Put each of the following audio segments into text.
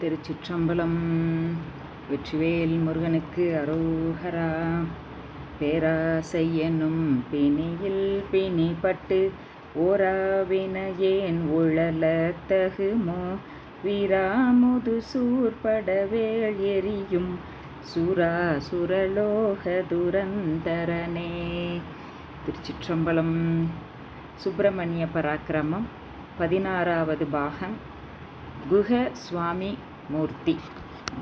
திருச்சிற்றம்பலம். வெற்றிவேல் முருகனுக்கு அரோகரா. பேராசை என்னும் பிணியில் பிணிப்பட்டு ஓராவினையேன் உழல தகுமோ? வீராமுது சூர்படவேள் எரியும் சுரா சுரலோக துரந்தரனே. திருச்சிற்றம்பலம். சுப்பிரமணிய பராக்கிரமம் பதினாறாவது பாகம். குஹ சுவாமி மூர்த்தி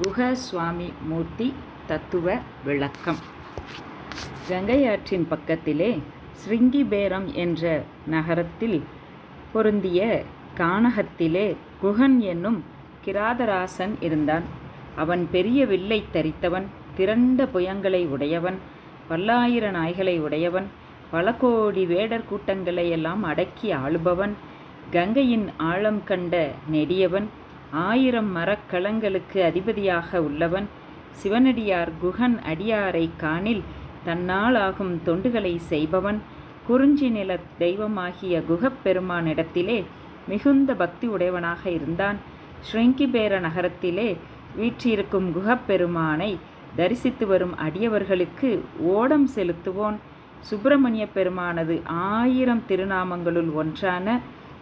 குஹ சுவாமி மூர்த்தி தத்துவ விளக்கம். கங்கை ஆற்றின் பக்கத்திலே ஸ்ருங்கிபேரம் என்ற நகரத்தில் பொருந்திய கானகத்திலே குஹன் என்னும் கிராதராசன் இருந்தான். அவன் பெரிய வில்லை தரித்தவன் திரண்ட புயங்களை உடையவன் பல்லாயிர நாய்களை உடையவன் பல கோடி வேடர் கூட்டங்களையெல்லாம் அடக்கி ஆளுபவன் கங்கையின் ஆழம் கண்ட நெடியவன் ஆயிரம் மரக்கலங்களுக்கு அதிபதியாக உள்ளவன் சிவனடியார் குகன் அடியாரை காணில் தன்னால் ஆகும் தொண்டுகளை செய்பவன் குறிஞ்சி நில தெய்வமாகிய குகப்பெருமானிடத்திலே மிகுந்த பக்தி உடையவனாக இருந்தான். ஸ்ரிங்கிபேர நகரத்திலே வீற்றிருக்கும் குகப்பெருமானை தரிசித்து வரும் அடியவர்களுக்கு ஓடம் செலுத்துவோன். சுப்பிரமணிய பெருமானது ஆயிரம் திருநாமங்களுள் ஒன்றான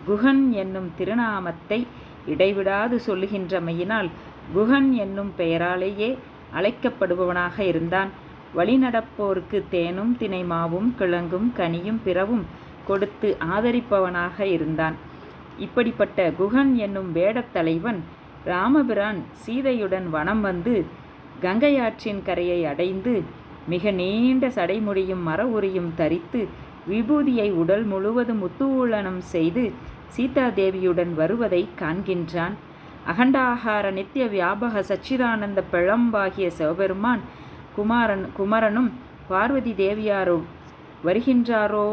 குஹன் என்னும் திருநாமத்தை இடைவிடாது சொல்லுகின்றமையினால் குஹன் என்னும் பெயராலேயே அழைக்கப்படுபவனாக இருந்தான். வழிநடப்போருக்கு தேனும் தினைமாவும் கிழங்கும் கனியும் பிறவும் கொடுத்து ஆதரிப்பவனாக இருந்தான். இப்படிப்பட்ட குகன் என்னும் வேடத்தலைவன் ராமபிரான் சீதையுடன் வனம் வந்து கங்கையாற்றின் கரையை அடைந்து மிக நீண்ட சடைமுடியும் மர உரியும் தரித்து விபூதியை உடல் முழுவதும் முத்துவூலனம் செய்து சீதாதேவியுடன் வருவதை காண்கின்றான். அகண்டாகார நித்திய வியாபக சச்சிதானந்த பிழம்பாகிய சிவபெருமான் குமாரன் குமரனும் பார்வதி தேவியாரோ வருகின்றாரோ?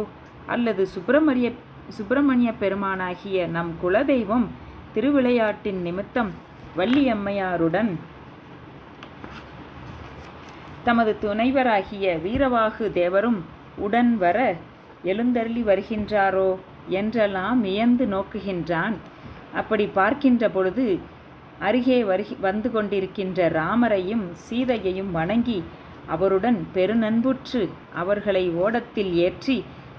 அல்லது சுப்பிரமணிய சுப்பிரமணிய பெருமானாகிய நம் குலதெய்வம் திருவிளையாட்டின் நிமித்தம் வள்ளியம்மையாருடன் தமது துணைவராகிய வீரவாகு தேவரும் உடன் வர எழுந்தருளி வருகின்றாரோ என்றெல்லாம் வியந்து நோக்குகின்றான். அப்படி பார்க்கின்ற பொழுது அருகே வருகி வந்து கொண்டிருக்கின்ற ராமரையும் சீதையையும் வணங்கி அவருடன் பெருநன்புற்று அவர்களை ஓடத்தில் ஏற்றி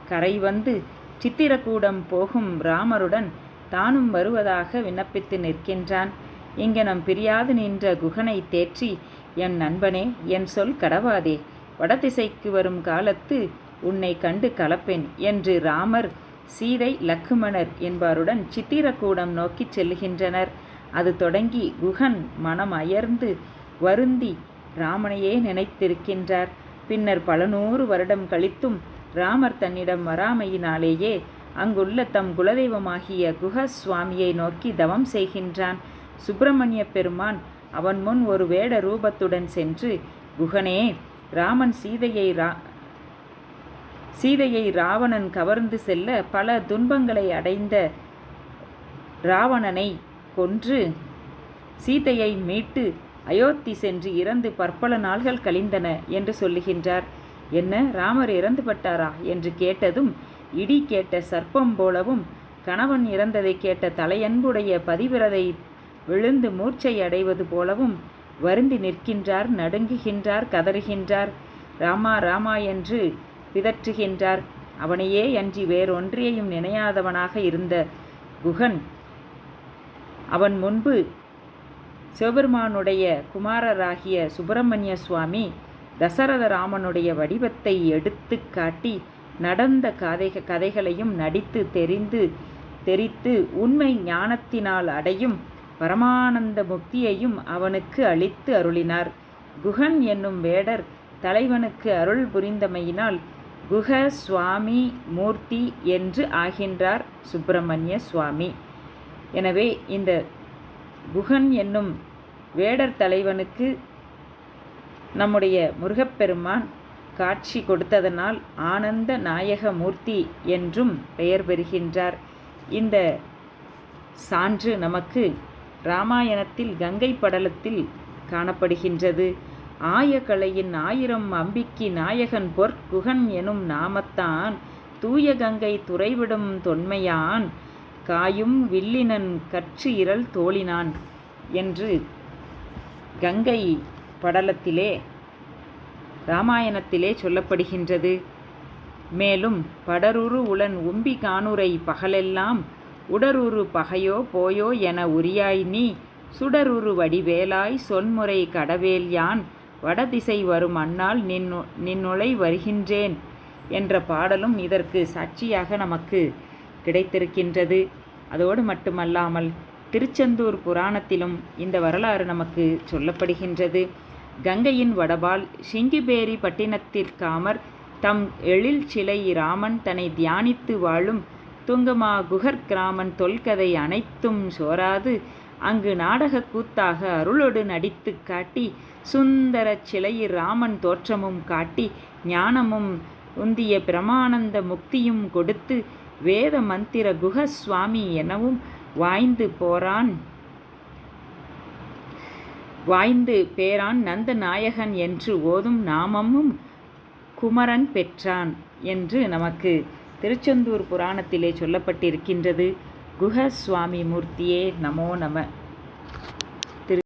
கரை வந்து சித்திரக்கூடம் போகும் ராமருடன் தானும் வருவதாக விண்ணப்பித்து நிற்கின்றான். இங்கனம் பிரியாது நின்ற குகனை தேற்றி என் நண்பனே என் சொல் கடவாதே. வடதிசைக்கு வரும் காலத்து உன்னை கண்டு கலப்பேன் என்று ராமர் சீதை லக்குமணர் என்பாருடன் சித்திரக்கூடம் நோக்கிச் செல்லுகின்றனர் அது தொடங்கி குகன் மனம் அயர்ந்து வருந்தி ராமனையே நினைத்திருக்கின்றார். பின்னர் பல நூறு வருடம் கழித்தும் ராமர் தன்னிடம் வராமையினாலேயே அங்குள்ள தம் குலதெய்வமாகிய குஹ சுவாமியை நோக்கி தவம் செய்கின்றான். சுப்பிரமணிய பெருமான் அவன் முன் ஒரு வேட ரூபத்துடன் சென்று குகனே ராமன் சீதையை ரா சீதையை ராவணன் கவர்ந்து செல்ல பல துன்பங்களை அடைந்த ராவணனை கொன்று சீதையை மீட்டு அயோத்தி சென்று இறந்து பற்பல நாள்கள் கழிந்தன என்று சொல்லுகின்றார். என்ன ராமர் இறந்து பட்டாரா என்று கேட்டதும் இடி கேட்ட சர்ப்பம் போலவும் கணவன் இறந்ததை கேட்ட தலையன்புடைய பதிவிரதை விழுந்து மூர்ச்சை அடைவது போலவும் வருந்தி நிற்கின்றார் நடுங்குகின்றார் கதறுகின்றார். ராமா ராமா என்று பிதற்றுகின்றார். அவனையே அன்றி வேறொன்றையும் நினையாதவனாக இருந்த குகன் அவன் முன்பு சிவபெருமானுடைய குமாரராகிய சுப்பிரமணிய சுவாமி தசரத ராமனுடைய வடிவத்தை எடுத்து காட்டி நடந்த கதை கதைகளையும் நடித்து தெரிந்து தெரித்து உண்மை ஞானத்தினால் அடையும் பரமானந்த முக்தியையும் அவனுக்கு அளித்து அருளினார். குகன் என்னும் வேடர் தலைவனுக்கு அருள் புரிந்தமையினால் குஹ சுவாமி மூர்த்தி என்று ஆகின்றார் சுப்பிரமணிய சுவாமி. எனவே இந்த குகன் என்னும் வேடர் தலைவனுக்கு நம்முடைய முருகப்பெருமான் காட்சி கொடுத்ததனால் ஆனந்த நாயக மூர்த்தி என்றும் பெயர் பெறுகின்றார். இந்த சான்று நமக்கு இராமாயணத்தில் கங்கை படலத்தில் காணப்படுகின்றது. ஆயகலையின் ஆயிரம் அம்பிக்கு நாயகன் பொற்குகன் எனும் நாமத்தான். தூய கங்கை துறைவிடும் தொன்மையான். காயும் வில்லினன் கற்று இரல் தோழினான் என்று கங்கை படலத்திலே ராமாயணத்திலே சொல்லப்படுகின்றது. மேலும் படருரு உளன் உம்பி காணுரை பகலெல்லாம் உடருரு பகையோ போயோ என உரியாய் நீ சுடருரு வடிவேலாய் சொன்முறை கடவேல் யான். வடதிசை வரும் அன்னால் நின் நின்னுளை வருகின்றேன் என்ற பாடலும் இதற்கு சாட்சியாக நமக்கு கிடைத்திருக்கின்றது. அதோடு மட்டுமல்லாமல் திருச்செந்தூர் புராணத்திலும் இந்த வரலாறு நமக்கு சொல்லப்படுகின்றது. கங்கையின் வடபால் சிங்கிபேரி பட்டினத்திற்காமர் தம் எழில் சிலை ராமன் தன்னை தியானித்து வாழும் துங்கமா குகர் கிராமன் தொல்கதை அனைத்தும் சோராது. அங்கு நாடக கூத்தாக அருளோடு நடித்து காட்டி சுந்தர சிலையில் ராமன் தோற்றமும் காட்டி ஞானமும் உந்திய பிரமானந்த முக்தியும் கொடுத்து வேத மந்திர குக சுவாமி எனவும் வாய்ந்து போறான். வாய்ந்து பேரான் நந்த நாயகன் என்று ஓதும் நாமமும் குமரன் பெற்றான் என்று நமக்கு திருச்செந்தூர் புராணத்திலே சொல்லப்பட்டிருக்கின்றது. குஹ சுவாமி மூர்த்தியே நமோ நம.